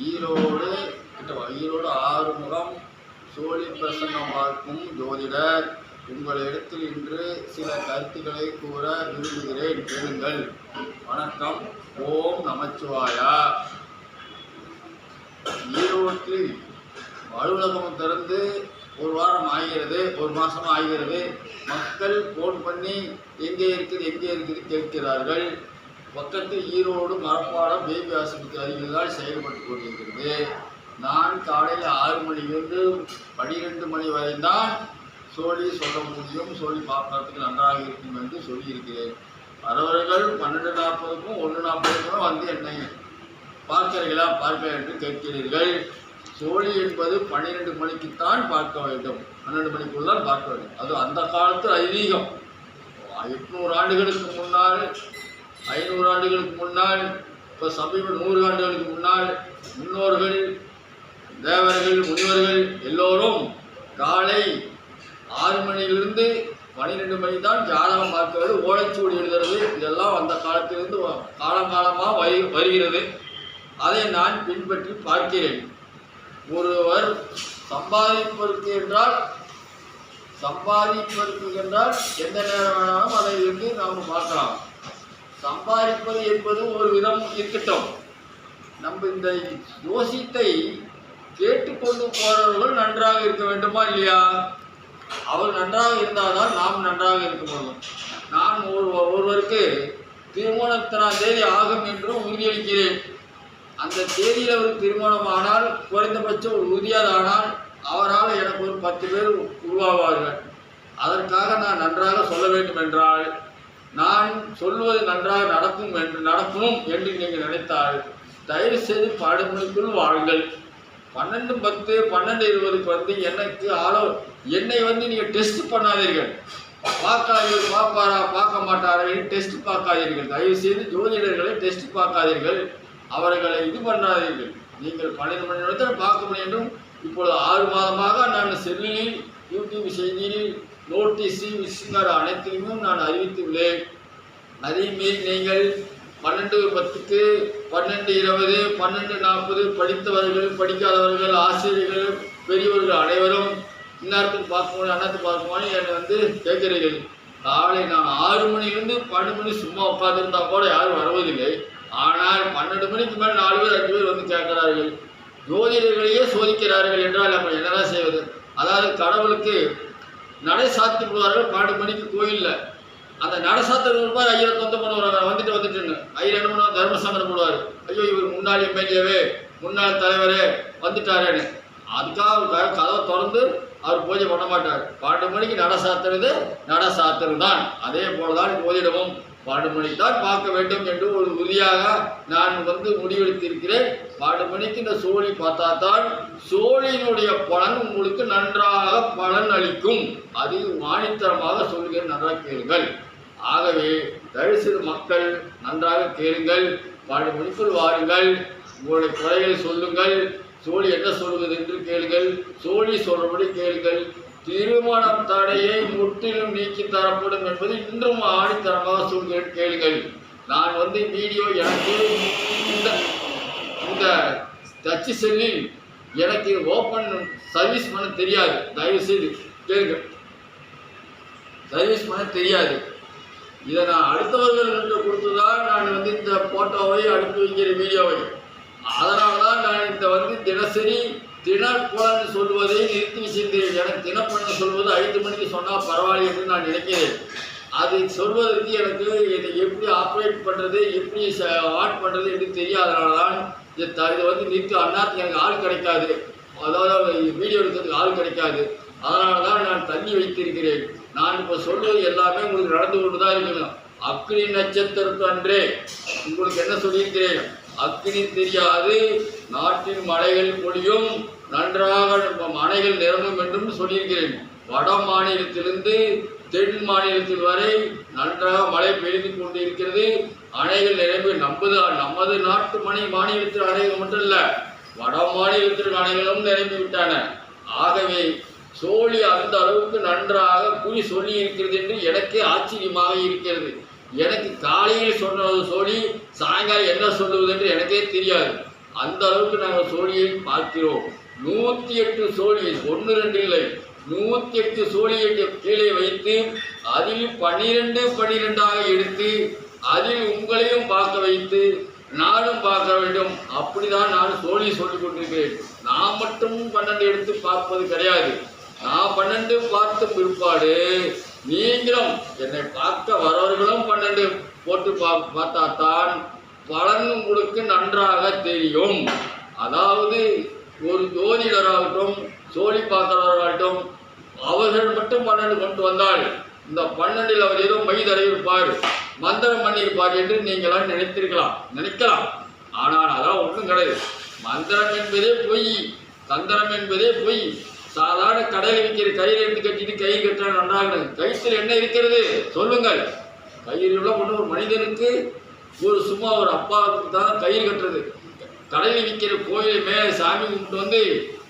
ஈரோடு கிட்டவா ஈரோடு ஆறுமுகம் சோழி பிரசங்கம் பார்க்கும் ஜோதிடர் உங்களிடத்தில் இன்று சில கருத்துக்களை கூற விரும்புகிறேன். கேளுங்கள். வணக்கம். ஓம் நமச்சிவாயா. ஈரோட்டில் அலுவலகம் திறந்து ஒரு வாரம் ஆகிறது ஒரு மாதம் ஆகிறது. மக்கள் ஃபோன் பண்ணி எங்கே இருக்குது எங்கே இருக்குது கேட்கிறார்கள். பக்கத்து ஈரோடு மரப்பாடம் பேபி ஆஸ்பத்திரி அருகில் தான் செயல்பட்டு கொண்டிருக்கிறது. நான் காலையில் ஆறு மணிலிருந்து பனிரெண்டு மணி வரை தான் சோழி சொல்ல முடியும் சோழி பார்க்கறதுக்கு நன்றாக இருக்கும் என்று சொல்லியிருக்கிறேன். வரவர்கள் பன்னெண்டு நாற்பதுக்கும் ஒன்று நாற்பதுக்கும் வந்து என்னை பார்க்கிறீர்களா? பார்க்க என்று கேட்கிறீர்கள். சோழி என்பது பன்னிரெண்டு மணிக்குத்தான் பார்க்க வேண்டும். பன்னெண்டு மணிக்குள்ளால் பார்க்க வேண்டும். அது அந்த காலத்து ஐதீகம். எட்நூறு ஆண்டுகளுக்கு முன்னால் ஐநூறு ஆண்டுகளுக்கு முன்னால் இப்போ சமீப நூறு ஆண்டுகளுக்கு முன்னால் முன்னோர்கள் தேவர்கள் முனிவர்கள் எல்லோரும் காலை ஆறு மணியிலிருந்து பன்னிரெண்டு மணி தான் ஜாதகம் பார்க்கிறது ஓலைச்சுவடி எழுதுறது இதெல்லாம் அந்த காலத்திலிருந்து வ- காலங்காலமாக வரி வருகிறது. அதை நான் பின்பற்றி பார்க்கிறேன். ஒருவர் சம்பாதிப்பதற்கு என்றால் சம்பாதிப்பதற்கு என்றால் எந்த நேரம் வேணாலும் அதை வந்து நாம் பார்க்கலாம். சம்பாதிப்பது என்பதும் ஒரு விதம் இருக்கட்டும். நம்ம இந்த யோசித்தை கேட்டுக்கொண்டு போறவர்கள் நன்றாக இருக்க வேண்டுமா இல்லையா? அவர் நன்றாக இருந்தால்தான் நாம் நன்றாக இருக்க முடியும். நான் ஒரு ஒருவருக்கு திருமணத்தினா தேதி ஆகும் என்றும் உறுதியளிக்கிறேன். அந்த தேதியில் ஒரு திருமணம் ஆனால் குறைந்தபட்சம் ஒரு உறுதியாதானால் அவரால் எனக்கு ஒரு பத்து பேர் உருவாவார்கள். அதற்காக நான் நன்றாக சொல்ல வேண்டும் என்றால் நான் சொல்வது நன்றாக நடக்கும் என்று நடக்கும் என்று நீங்கள் நினைத்தால் தயவு செய்து பாடுமணிக்குள் வாழுங்கள். பன்னெண்டு பத்து பன்னெண்டு இருபதுக்கு வந்து எனக்கு ஆலோ என்னை வந்து நீங்கள் டெஸ்ட் பண்ணாதீர்கள். பார்க்காதீர்கள் பார்ப்பாரா பார்க்க மாட்டாரா டெஸ்ட் பார்க்காதீர்கள். தயவு செய்து ஜோதிடர்களை டெஸ்ட் பார்க்காதீர்கள். அவர்களை இது பண்ணாதீர்கள். நீங்கள் பன்னெண்டு மணி நேரத்தில் பார்க்க முடியும் என்றும் இப்பொழுது ஆறு மாதமாக நான் செல்லில் யூடியூப் செய்தியில் நோட்டீஸு விஷயங்கள் அனைத்தையுமே நான் அறிவித்துள்ளேன். அதேமாரி நீங்கள் பன்னெண்டு பத்துக்கு பன்னெண்டு இருபது பன்னெண்டு நாற்பது படித்தவர்கள் படிக்காதவர்கள் ஆசிரியர்கள் பெரியவர்கள் அனைவரும் இந்நேரத்துக்கு பார்க்கணும் அன்னத்துக்கு பார்க்கணும் என்னை வந்து கேட்கிறீர்கள். காலை நான் ஆறு மணிலேருந்து பன்னெண்டு மணி சும்மா உட்காந்துருந்தா கூட யாரும் வருவதில்லை. ஆனால் பன்னெண்டு மணிக்கு மேல் நாலு பேர் அஞ்சு பேர் வந்து கேட்கிறார்கள். ஜோதிடர்களையே சோதிக்கிறார்கள் என்றால் நம்ம என்னதான் செய்வது? அதாவது கடவுளுக்கு நடை சாத்தி போவார்கள் பன்னெண்டு மணிக்கு கோயிலில். அந்த நடை சாத்திர ரூபாய் ஐயரை தொந்த பண்ணுவாங்க வந்துட்டு வந்துட்டுன்னு ஐயர் என்ன பண்ணுவாங்க தர்மசங்கரம் போடுவார். ஐயோ இவர் முன்னாள் எம்எல்ஏவே முன்னாள் தலைவரே வந்துட்டாரேன்னு. அதுக்காக அவர் க- கதவை திறந்து அவர் பூஜை பண்ண மாட்டார். பன்னெண்டு மணிக்கு நட சாத்துறது நட சாத்துறது தான் அதே போல தான் ஜோதிடமும் பாடுமணித்தான் மணிக்கு தான் பார்க்க வேண்டும் என்று ஒரு உறுதியாக நான் வந்து முடிவெடுத்திருக்கிறேன். பாடுமணிக்கு இந்த சோழி பார்த்தா தான் சோழியினுடைய பலன் உங்களுக்கு நன்றாக பலன் அளிக்கும். அது மானித்தரமாக சொல்கிறேன் நன்றாக கேளுங்கள். ஆகவே தரிசிறு மக்கள் நன்றாக கேளுங்கள். பாடுமணிக்குள் வாருங்கள். உங்களுடைய குறைகளை சொல்லுங்கள். சோழி என்ன சொல்வது என்று கேளுங்கள். சோழி சொல்றபடி கேளுங்கள். திருமணம் தடையை முற்றிலும் நீக்கி தரப்படும் என்பது இன்றும் ஆணித்தரமாக சொல்கிற கேளுங்கள் நான் வந்து வீடியோ எனக்கு இந்த இந்த டச்சு செல்லில் எனக்கு ஓப்பன் சர்வீஸ் பண்ண தெரியாது. தயவு செய்து கேளுங்கள் சர்வீஸ் பண்ண தெரியாது. இதை நான் அடுத்தவர்களுக்கு கொடுத்துதான் நான் வந்து இந்த போட்டோவை அனுப்பி வைக்கிற வீடியோவை அதனால தான் நான் இந்த வந்து தினசரி தினப்பலன் சொல்வதை நிறுத்தி வச்சிருக்கிறேன். எனக்கு தினப்பலன் சொல்வது ஐந்து மணிக்கு சொன்னால் பரவாயில்லை என்று நான் நினைக்கிறேன். அதை சொல்வதற்கு எனக்கு இதை எப்படி ஆப்ரேட் பண்ணுறது எப்படி ஆட் பண்ணுறது என்று தெரியாதனால தான் இதை த- இதை வந்து நிறுத்தி அண்ணாத்துக்கு எனக்கு ஆள் கிடைக்காது. அதாவது வீடியோ எடுக்கிறதுக்கு ஆள் கிடைக்காது. அதனால தான் நான் தள்ளி வைத்திருக்கிறேன். நான் இப்போ சொல்வது எல்லாமே உங்களுக்கு நடந்து கொண்டு தான் இருக்கணும். அக்னி நட்சத்திரத்து அன்றே. உங்களுக்கு என்ன சொல்லியிருக்கிறேன்? அக்னி தெரியாது நாட்டின் மலைகள் பொழியும் நன்றாக மனைகள் நிரம்பும் என்றும் சொல்லியிருக்கிறேன். வட மாநிலத்திலிருந்து தென் மாநிலத்தில் வரை நன்றாக மழை பெய்து கொண்டிருக்கிறது. அணைகள் நிரம்பி நமது நமது நாட்டு மணி மாநிலத்தில் அணைகள் மட்டும் இல்லை வட மாநிலத்திற்கு அணைகளும் நிரம்பி விட்டன. ஆகவே சோழி அந்த அளவுக்கு நன்றாக குறி சொல்லி இருக்கிறது என்று எனக்கே ஆச்சரியமாக இருக்கிறது. எனக்கு காலையில் சொன்னது சோழி சாயங்காலம் என்ன சொல்லுவது என்று எனக்கே தெரியாது. அந்த அளவுக்கு நாங்கள் சோழியை பார்க்கிறோம். நூற்றி எட்டு சோழி ஒன்று ரெண்டு இல்லை நூற்றி எட்டு சோழியை கீழே வைத்து அதில் பன்னிரெண்டு பன்னிரெண்டாக எடுத்து அதில் உங்களையும் பார்க்க வைத்து நானும் பார்க்க வேண்டும். அப்படிதான் நான் சோழி சொல்லிக் கொண்டிருக்கிறேன். நான் மட்டும் பன்னெண்டு எடுத்து பார்ப்பது கிடையாது. நான் பன்னெண்டு பார்த்த பிற்பாடு நீங்களும் என்னை பார்க்க வரவர்களும் பன்னெண்டு போட்டு பா பார்த்தாத்தான் பலன் உங்களுக்கு நன்றாக தெரியும். அதாவது ஒரு ஜோதிடராகட்டும் சோழி பார்க்கிறவராகட்டும் அவர்கள் மட்டும் பன்னெண்டு கொண்டு வந்தால் இந்த பன்னெண்டில் அவர் ஏதோ மை தடவிருப்பார் மந்திரம் பண்ணியிருப்பார் என்று நீங்களாம் நினைத்திருக்கலாம் நினைக்கலாம். ஆனால் அதான் ஒன்றும் கிடையாது. மந்திரம் என்பதே பொய் தந்திரம் என்பதே பொய். சாதாரண கடையில் விற்கிற கயிறு எடுத்து கட்டிட்டு கை கட்டினா நன்றாக கைத்தில் கயிற்றில் என்ன இருக்கிறது? சொல்லுங்கள். கையில் உள்ள ஒன்று ஒரு மனிதனுக்கு? ஒரு சும்மா ஒரு அப்பாவுக்கு தான் கயிறு கட்டுறது. கடையில் விற்கிற கோயில் மேலே சாமி கும்பிட்டு வந்து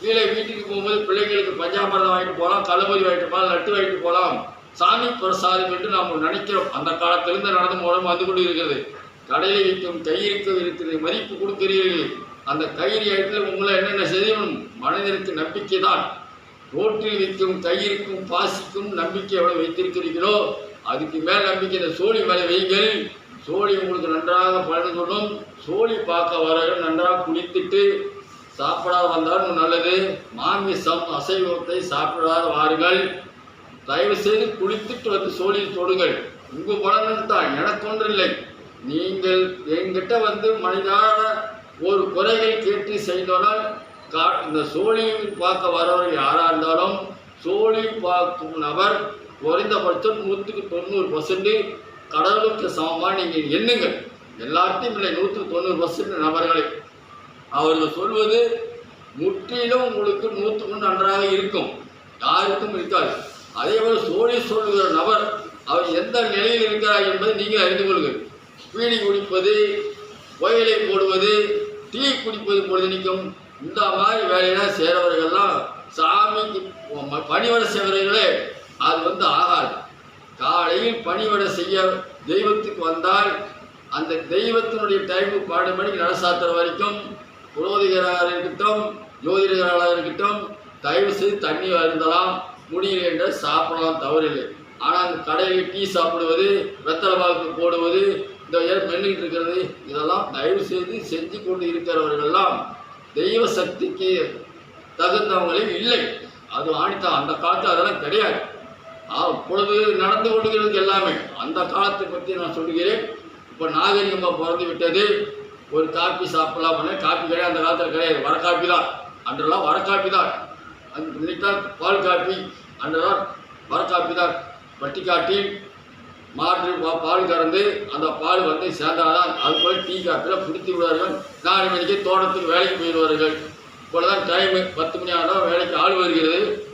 கீழே வீட்டுக்கு போகும்போது பிள்ளைங்களுக்கு பஞ்சாமிரதம் வாங்கிட்டு போகலாம் கழுமதி வாங்கிட்டு போகலாம் லட்டு வாங்கிட்டு போகலாம். சாமி பிரசாதம் என்று நாம் நினைக்கிறோம். அந்த காலத்திலிருந்து நடந்து மூலம் வந்து கொண்டு இருக்கிறது. கடையில் விற்கும் கயிறுக்கு இருக்கிற மதிப்பு கொடுக்கிறீர்கள். அந்த கயிறு இடத்துல உங்களை என்னென்ன செய்யணும்? மனிதனுக்கு நம்பிக்கை தான் ரோட்டில் விற்கும் தயிருக்கும் பாசிக்கும் நம்பிக்கை எவ்வளவு வைத்திருக்கிறீர்களோ அதுக்கு மேல் நம்பிக்கை இந்த சோழி மேலே வைங்கள் சோழி உங்களுக்கு நன்றாக பலன் சொல்லும் சோழி பார்க்க வரவர்கள் நன்றாக குளித்துட்டு சாப்பிடாத வந்தாலும் நல்லது. மாமிசம் அசைவத்தை சாப்பிடாத வாருங்கள். தயவு செய்து குளித்துட்டு வந்து சோழியில் தொடுங்கள். உங்கள் பலன் தான் எனக்கு ஒன்றில்லை நீங்கள் என்கிட்ட வந்து மனிதான ஒரு குறைகள் கேட்டு செய்தோனால் கா இந்த சோழி பார்க்க வரவர் யாராக இருந்தாலும் சோழி பார்க்கும் நபர் குறைந்தபட்சம் நூற்றுக்கு தொண்ணூறு பர்சன்ட் கடவுளுக்கு சமமாக நீங்கள் எண்ணுங்கள். எல்லாத்தையும் இல்லை நூற்றுக்கு தொண்ணூறு பர்சன்ட் நபர்களை. அவர்கள் சொல்வது முற்றிலும் உங்களுக்கு நூற்றுக்கு நன்றாக இருக்கும். யாருக்கும் இருக்காது. அதே போல் சோழி சொல்லுகிற நபர் அவர் எந்த நிலையில் இருக்கிறார் என்பதை நீங்கள் அறிந்து கொள்ளுங்கள். பீடி குடிப்பது கோயிலை போடுவது டீ குடிப்பது பொழுது நிற்கும். இந்த மாதிரி வேலையெல்லாம் செய்கிறவர்கள்லாம் சாமிக்கு ம- செய்வர்களே அது வந்து ஆகாது. காலையில் பணிவடை செய்ய தெய்வத்துக்கு வந்தால் அந்த தெய்வத்தினுடைய டைமு பன்னெண்டு மணிக்கு நடசாத்துற வரைக்கும் புரோதிகராக இருக்கட்டும் ஜோதிடர்களாக இருக்கட்டும் தயவு செய்து தண்ணி அருந்தலாம் முடியல என்று சாப்பிடலாம் தவறில்லை. ஆனால் அந்த கடையில் டீ சாப்பிடுவது வெத்தலை பாக்கு போடுவது இந்த ஏன் மென்னுக்கிட்டு இருக்கிறது இதெல்லாம் தயவு செய்து செஞ்சு கொண்டு இருக்கிறவர்கள்லாம் தெய்வ சக்திக்கு தகுந்தவங்களே இல்லை. அது ஆணித்தா அந்த காலத்தில் அதெல்லாம் கிடையாது. அப்பொழுது நடந்து கொள்கிறது எல்லாமே. அந்த காலத்தை பற்றி நான் சொல்கிறேன் இப்போ நாகரிகமாக பிறந்து விட்டது. ஒரு காப்பி சாப்பிடலாம் பண்ண காப்பி கிடையாது. அந்த காலத்தில் கிடையாது. வர காப்பி தான். அன்றெல்லாம் வர காப்பி தான். அந்த பால் காப்பி. அன்றெல்லாம் வர காப்பி தான். வட்டி காட்டி மாற்று பா- பால் கறந்து அந்த பால் வந்து சேர்ந்தால்தான் அது போய் டீ காப்பில் பிடித்து விடுவார்கள். நாலு மணிக்கு தோட்டத்துக்கு வேலைக்கு போயிடுவார்கள். இப்பொழுதுதான் டைமு பத்து மணி ஆனால் வேலைக்கு ஆள் வருகிறது.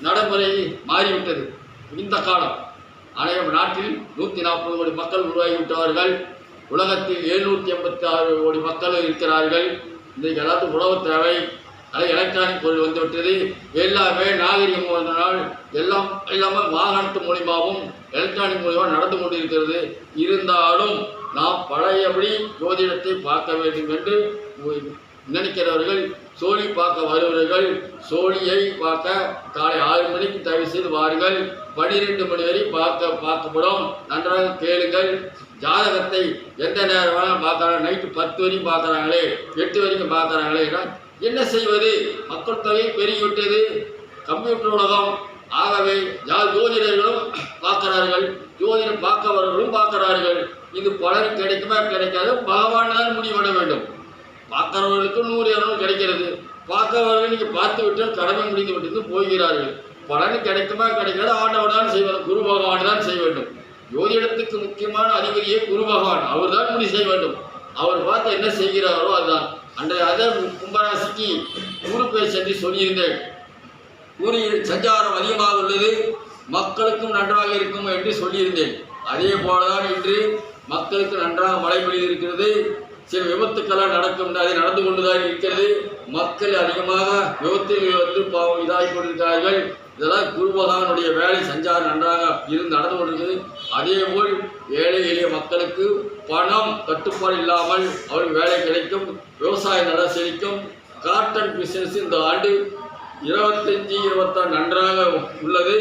நடைமுறை மாறிவிட்டது. இந்த காலம் அனைவரும் நாட்டில் நூற்றி நாற்பது கோடி மக்கள் உருவாகிவிட்டார்கள் உலகத்தில் எழுநூற்றி எண்பத்தி ஆறு கோடி மக்கள் இருக்கிறார்கள். இன்றைக்கு எல்லாத்துக்கும் உணவு தேவை. அது எலக்ட்ரானிக் பொருள் வந்துவிட்டது. எல்லாமே நாகரிகம் வந்தனால் எல்லாம் எல்லாமே வாகனத்து மூலியமாகவும் எலக்ட்ரானிக் மூலியமாக நடந்து கொண்டிருக்கிறது. இருந்தாலும் நாம் பழையபடி ஜோதிடத்தை பார்க்க வேண்டும் என்று நினைக்கிறவர்கள் சோழி பார்க்க வருபவர்கள் சோழியை பார்க்க காலை ஆறு மணிக்கு தயவு செய்து வாருங்கள். பனிரெண்டு மணி வரை பார்க்க பார்க்கப்படும். நன்றாக கேளுங்கள். ஜாதகத்தை எந்த நேரம் வேணாலும் பார்க்குறாங்க நைட்டு பத்து வரைக்கும் பார்க்குறாங்களே எட்டு வரைக்கும் பார்க்குறாங்களே என்ன செய்வது? மக்கள் தொகை பெருகிவிட்டது. கம்ப்யூட்டர் உலகம் ஆகவே யார் ஜோதிடர்களும் பார்க்கிறார்கள் ஜோதிடம் பார்க்கவர்களும் பார்க்கிறார்கள். இது பலன் கிடைக்குமா? கிடைக்காது. பகவான் தான் முடிவிட வேண்டும். பார்க்கிறவர்களுக்கு நூறு இரநூறு கிடைக்கிறது. பார்க்கிறவர்கள் நீங்கள் பார்த்து விட்டால் கடமை முடிந்து விட்டு போகிறார்கள். பலன் கிடைக்குமா? கிடைக்காது. ஆண்டவன் தான் செய்வார். குரு பகவான் தான் செய்ய வேண்டும். ஜோதிடத்துக்கு முக்கியமான அதிபதியே குரு பகவான். அவர் தான் முடிவு செய்ய வேண்டும். அவர் பார்த்து என்ன செய்கிறாரோ அதுதான். அன்றைய அதர் கும்பராசிக்கு குரு சென்று சொல்லியிருந்தேன். கூறிய சஞ்சாரம் அதிகமாக உள்ளது மக்களுக்கும் நன்றாக இருக்கும் என்று சொல்லியிருந்தேன். அதே போலதான் இன்று மக்களுக்கு நன்றாக மழை பொழிவு இருக்கிறது சில விபத்துக்கெல்லாம் நடக்கும் அது நடந்து கொண்டுதான் இருக்கிறது. மக்கள் அதிகமாக விபத்தில் வந்து பாவம் இதாகி கொண்டிருக்கிறார்கள். இதெல்லாம் குருபகவானுடைய வேலை சஞ்சாரம் நன்றாக இருந்து நடந்து கொண்டிருக்கிறது. அதே போல் ஏழை எளிய மக்களுக்கு பணம் தட்டுப்பாடு இல்லாமல் அவருக்கு வேலை கிடைக்கும் விவசாயம் நட செழிக்கும் காட்டன் பிஸ்னஸ் இந்த ஆண்டு இருபத்தஞ்சி இருபத்தாறு நன்றாக உள்ளது.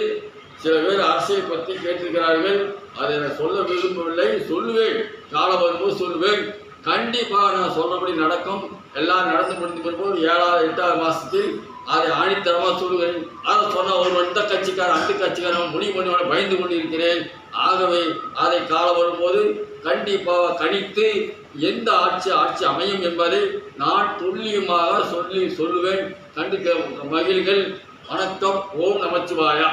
சில பேர் அரசியல் பற்றி கேட்டிருக்கிறார்கள். அதை நான் சொல்ல விரும்பவில்லை. சொல்லுவேன். காலம் வரும்போது சொல்லுவேன். கண்டிப்பாக நான் சொல்றபடி நடக்கும். எல்லாம் நடந்து முடிந்த பிறகு ஏழாவது எட்டாவது மாதத்தில் அதை ஆணித்தரமாக சொல்லுவேன் அதை சொன்னால் ஒரு எந்த கட்சிக்காரன் அந்த கட்சிக்காரன் முடிவு பண்ணி பயந்து கொண்டிருக்கிறேன். ஆகவே அதை காலம் வரும்போது கண்டிப்பாக கணித்து எந்த ஆட்சி ஆட்சி அமையும் என்பதை நான் துல்லியமாக சொல்லி சொல்லுவேன். கண்டு மகிழ்கள். வணக்கம். ஓம் நமச்சிவாயா.